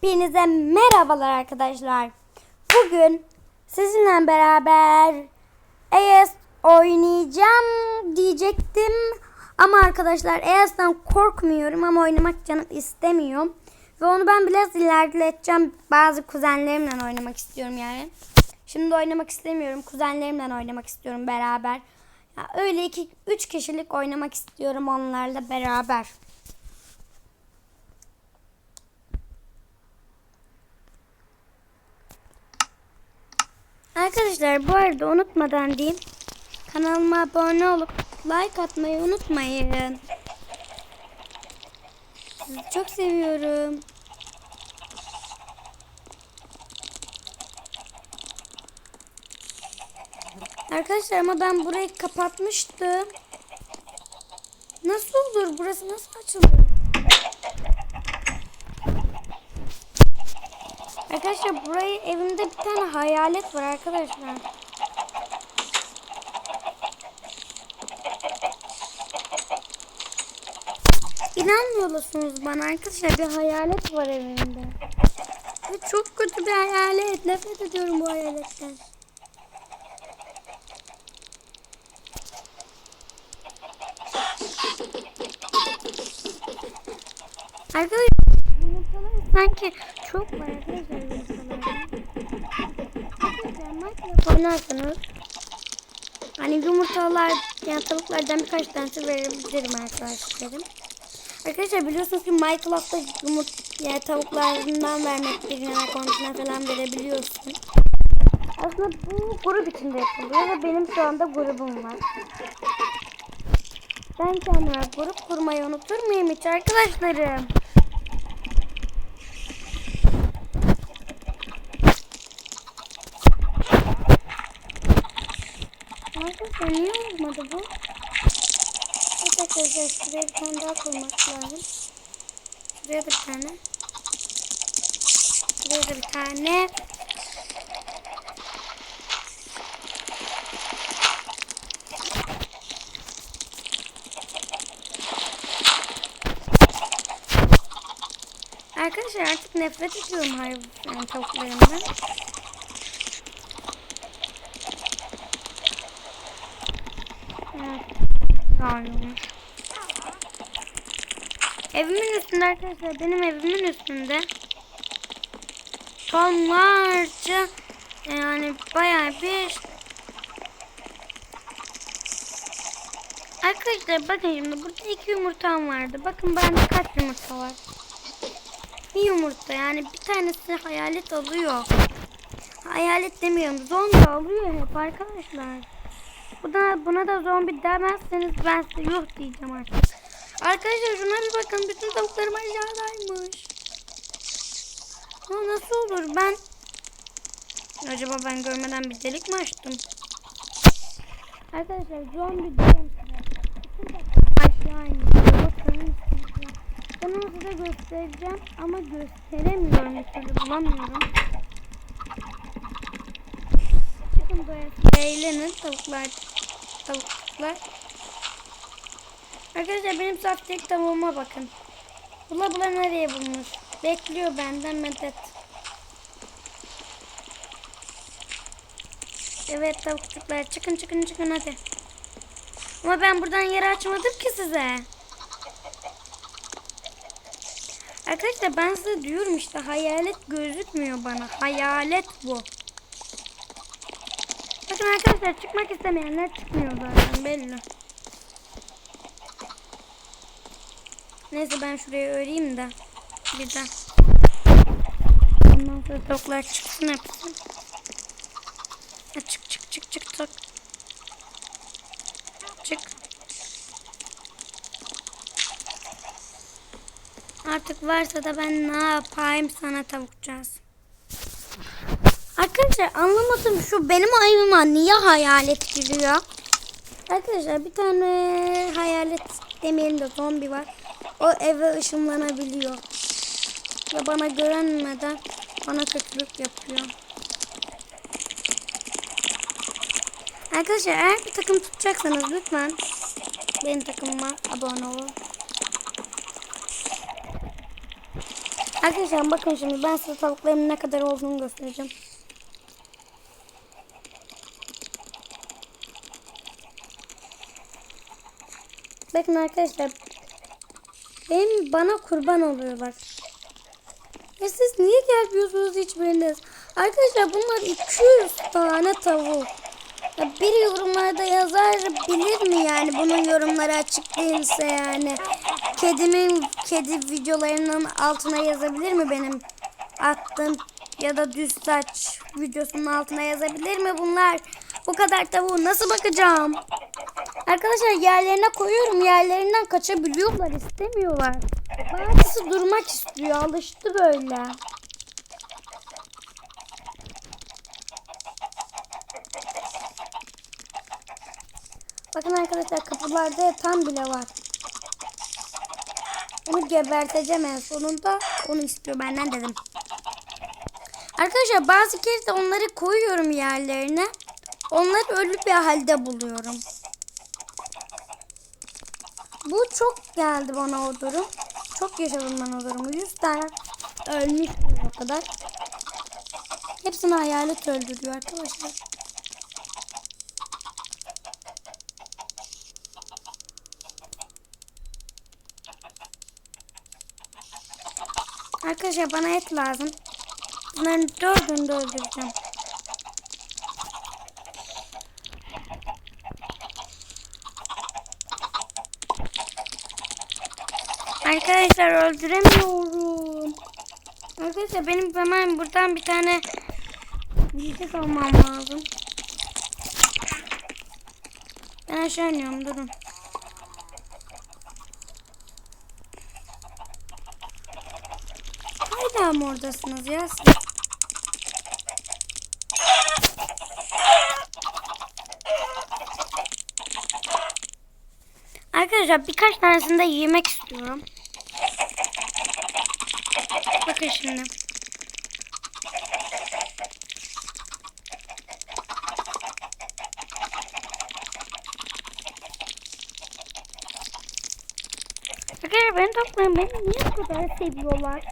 Hepinize merhabalar arkadaşlar. Bugün sizinle beraber ES oynayacağım diyecektim. Ama arkadaşlar ES'den korkmuyorum ama oynamak canım istemiyor. Ve onu ben biraz ilerleteceğim. Bazı kuzenlerimle oynamak istiyorum yani. Şimdi oynamak istemiyorum. Kuzenlerimle oynamak istiyorum beraber. Ya öyle iki, üç kişilik oynamak istiyorum onlarla beraber. Arkadaşlar bu arada unutmadan diyeyim. Kanalıma abone olup like atmayı unutmayın. Sizi çok seviyorum. Arkadaşlar ama ben burayı kapatmıştım. Nasıl olur? Burası nasıl açılıyor? Arkadaşlar burayı evimde bir tane hayalet var arkadaşlar. İnanmıyorsunuz bana arkadaşlar bir hayalet var evimde. Ve çok kötü bir hayalet. Nefret ediyorum bu hayaletten. Arkadaşlar yumurtalar sanki çok var arkadaşlar Oynarsanız hani yumurtalar yani tavuklardan birkaç tanesi verebilirim arkadaşlarım. Arkadaşlar biliyorsunuz ki Minecraft'ta yumurta yani tavuklarından vermek birine konusuna falan verebiliyorsun. Aslında bu grup içinde yapılıyor ve benim şu anda grubum var. Ben kendime grup kurmayı unutur muyum hiç arkadaşlarım? Arkadaşlar niye olmadı bu? Evet arkadaşlar şuraya bir tane daha koymak lazım. Şuraya bir tane. Şuraya da bir tane. Arkadaşlar artık nefret ediyorum hayvan yani tavuklarımdan. Evimin üstünde arkadaşlar benim evimin üstünde tonlarca yani bayağı bir Arkadaşlar bakın şimdi burada iki yumurtam vardı. Bakın bende kaç yumurta var. Bir yumurta yani bir tanesi hayalet alıyor. Hayalet demiyorum zombi alıyor hep arkadaşlar. Buna, buna da zombi demezseniz ben size yuh diyeceğim artık. Arkadaşlar şuna bir bakın bütün tavuklarım aşağıdaymış. Ha, nasıl olur ben Acaba ben görmeden bir delik mi açtım? Arkadaşlar zombi diyorum aşağı. Bakın. Ben onu size göstereceğim ama gösteremiyorum türlü bulamıyorum. Çıkın böyle eğlenin tavuklar. Tavuklar. Arkadaşlar benim saftirik tavuğuma bakın. Bula bula nereye bulmuş? Bekliyor benden medet. Evet tavukçuklar çıkın çıkın çıkın hadi. Ama ben buradan yer açmadım ki size. Arkadaşlar ben size diyorum işte hayalet gözükmüyor bana. Hayalet bu. Bakın arkadaşlar çıkmak istemeyenler çıkmıyor zaten belli. Neyse ben şuraya öreyim de. Birden. Ondan sonra tavuklar çıksın hepsi. Ha, çık çık çık çık çık. Çık. Artık varsa da ben ne yapayım sana tavukcağız. Arkadaşlar anlamadım şu benim ayıma niye hayalet giriyor? Arkadaşlar bir tane hayalet demeyelim de zombi var. O eve ışınlanabiliyor. Ve bana görünmeden bana kötülük yapıyor. Arkadaşlar eğer bir takım tutacaksanız lütfen benim takımıma abone olun. Arkadaşlar bakın şimdi ben size tavuklarımın ne kadar olduğunu göstereceğim. Bakın arkadaşlar. Benim bana kurban oluyorlar. Ya siz niye gelmiyorsunuz hiçbiriniz? Arkadaşlar bunlar 200 tane tavuk. Ya biri yorumlarda yazar bilir mi yani bunun yorumları açık değilse yani. Kedimin kedi videolarının altına yazabilir mi benim attığım ya da düz saç videosunun altına yazabilir mi bunlar? Bu kadar tavuğu nasıl bakacağım? Arkadaşlar yerlerine koyuyorum. Yerlerinden kaçabiliyorlar. istemiyorlar. Bazısı durmak istiyor. Alıştı böyle. Bakın arkadaşlar kapılarda yatan bile var. Onu geberteceğim en sonunda. Onu istiyor benden dedim. Arkadaşlar bazı kez de onları koyuyorum yerlerine. Onları ölü bir halde buluyorum. Bu çok geldi bana o durum. Çok yaşadım ben o durumu. 100 tane ölmüş o kadar. Hepsini hayalet öldürüyor arkadaşlar. Arkadaşlar bana et lazım. Bunların dördünü de öldüreceğim. Arkadaşlar öldüremiyorum. Arkadaşlar benim hemen buradan bir tane yiyecek almam lazım. Ben aşağı iniyorum durun. Hala mı oradasınız ya siz? Arkadaşlar birkaç tanesini de yemek istiyorum. Şimdi. Arkadaşlar beni toplayın. Beni niye bu kadar seviyorlar?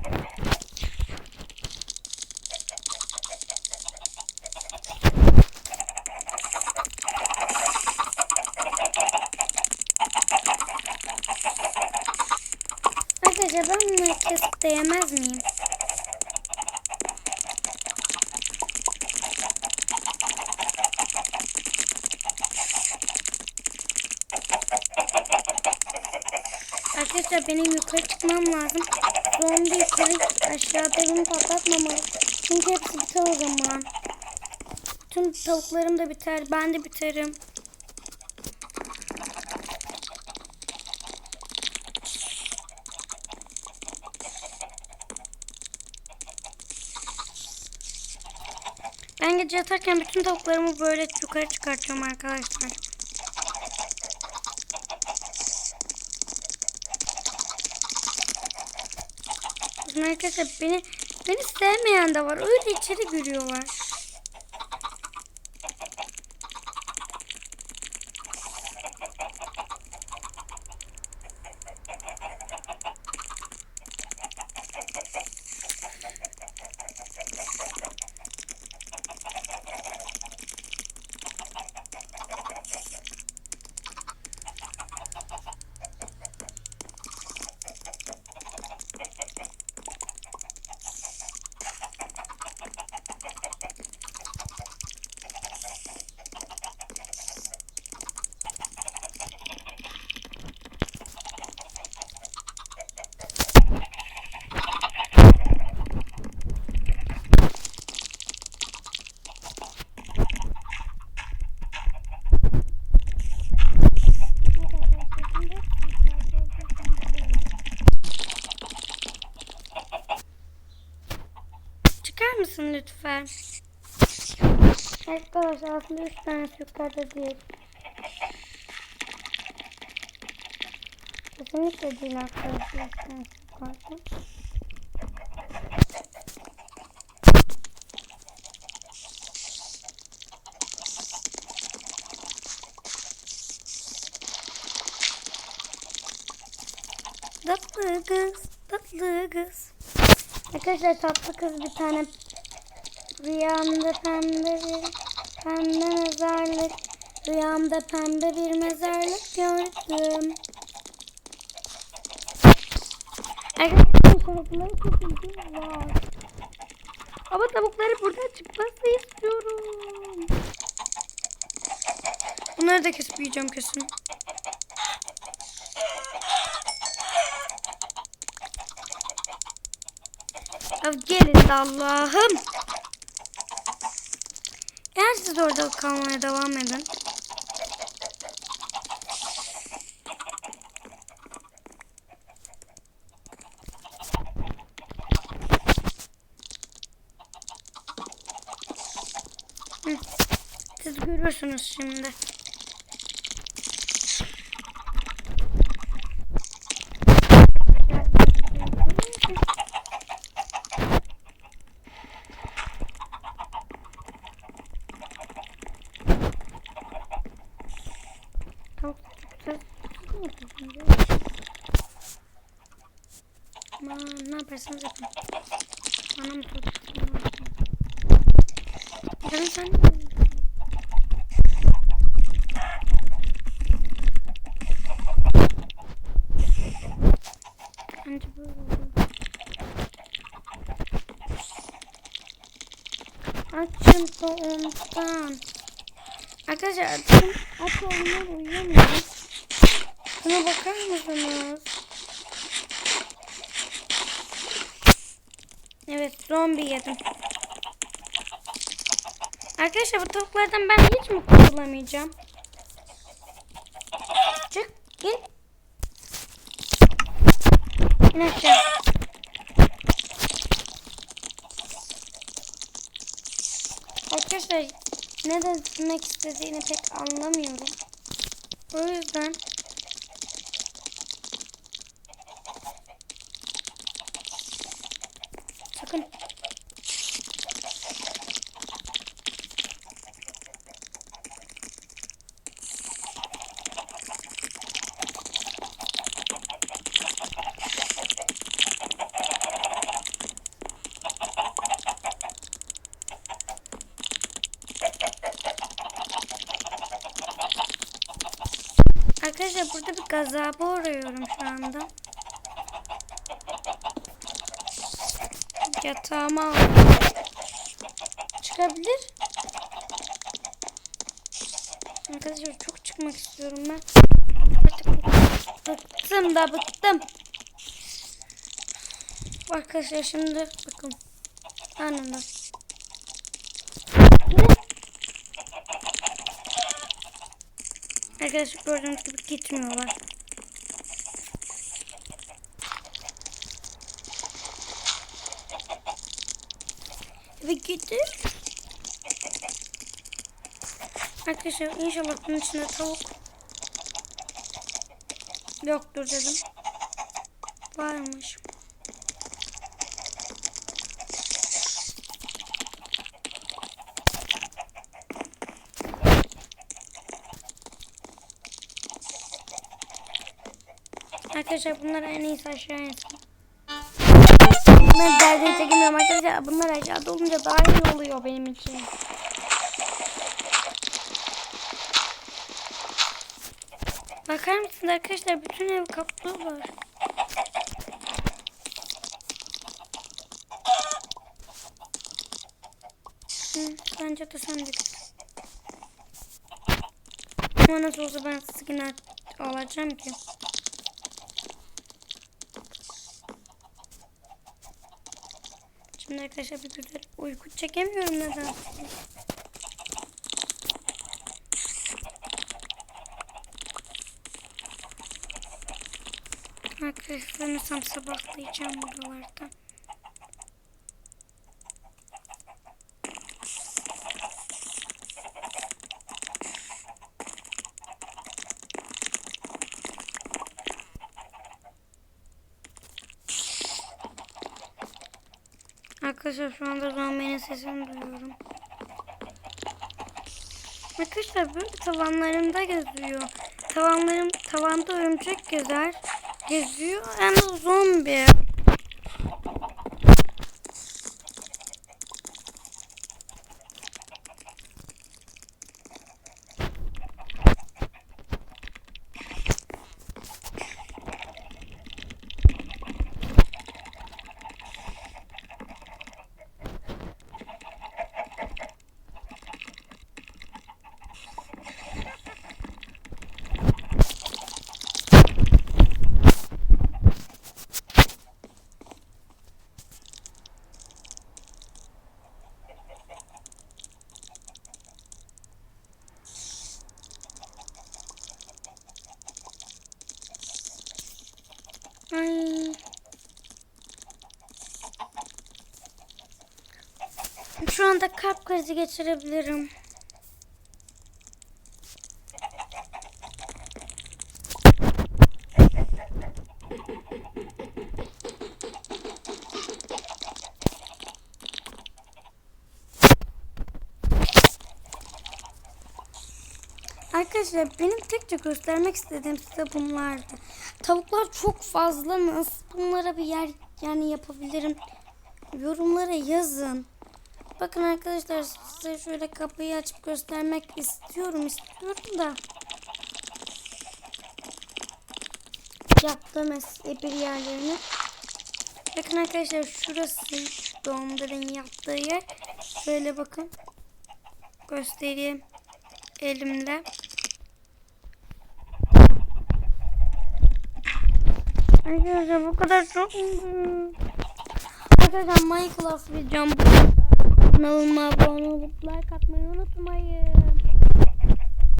Arkadaşlar ben bunları kesip de yemez miyim? Arkadaşlar benim yukarı çıkmam lazım. Zombi yukarı aşağıda beni patlatmamalı. Çünkü hepsi biter o zaman. Tüm tavuklarım da biter. Ben de biterim. Ben gece yatarken bütün tavuklarımı böyle yukarı çıkartıyorum arkadaşlar. Arkadaşlar beni beni sevmeyen de var. Öyle içeri giriyorlar. Çıkar mısın lütfen? Arkadaşlar aslında 3 tane yukarıda değil. Kesinlikle değil arkadaşlar. üç tane yukarıda. Tatlı kız, tatlı kız. Arkadaşlar tatlı kız bir tane rüyamda pembe bir pembe mezarlık rüyamda pembe bir mezarlık gördüm. Arkadaşlar tavukları çok ilgim var. Ama tavukları buradan çıkmasını istiyorum. Bunları da kesip yiyeceğim kesin. Ya gelin Allah'ım. Eğer siz orada kalmaya devam edin. Hı. Siz görürsünüz şimdi. Tavuk çok Yaparsanız yapın. Bana mı tutuyorsun? Canım sen Bence böyle olur. Açım tohumdan. Arkadaşlar açım aç olmadan uyuyamıyorum. Buna bakar mısınız? Evet zombi yedim. Arkadaşlar bu tavuklardan ben hiç mi kurtulamayacağım? Çık in. İn aşağı. Arkadaşlar ne demek istediğini pek anlamıyorum. O yüzden sakın Arkadaşlar burada bir gazaba uğruyorum şu anda. Yatağıma aldım. Çıkabilir. Arkadaşlar çok çıkmak istiyorum ben. Bıktım da bıktım. Arkadaşlar şimdi bakın. Anında. Arkadaşlar gördüğünüz gibi gitmiyorlar. Ve gitti. Arkadaşlar inşallah bunun içinde tavuk yoktur dedim. Varmış. Arkadaşlar bunlar en iyisi aşağı insin. Bunları derdini çekemiyorum arkadaşlar. Bunlar aşağıda olunca daha iyi oluyor benim için. Bakar mısınız arkadaşlar? Bütün ev kaplıyorlar. Hı, bence de sen. Ama nasıl olsa ben skin alacağım ki. Şimdi arkadaşlar bir güzel uyku çekemiyorum neden? Arkadaşlar sanırsam sabahlayacağım buralarda. Arkadaşlar şu anda zombinin sesini duyuyorum. Arkadaşlar böyle tavanlarımda geziyor. Tavanlarım tavanda örümcek gezer. Geziyor. Hem de zombi. Şu anda kalp krizi geçirebilirim. Arkadaşlar benim tek tek göstermek istediğim size bunlardı. Tavuklar çok fazla nasıl bunlara bir yer yani yapabilirim. Yorumlara yazın. Bakın arkadaşlar size şöyle kapıyı açıp göstermek istiyorum istiyorum da. Yaptığım bir yerlerini. Bakın arkadaşlar şurası şu Dondur'un yaptığı yer. Şöyle bakın. Göstereyim elimle. Arkadaşlar bu kadar çok Arkadaşlar Minecraft videom bu. Kanalıma abone olup like atmayı unutmayın.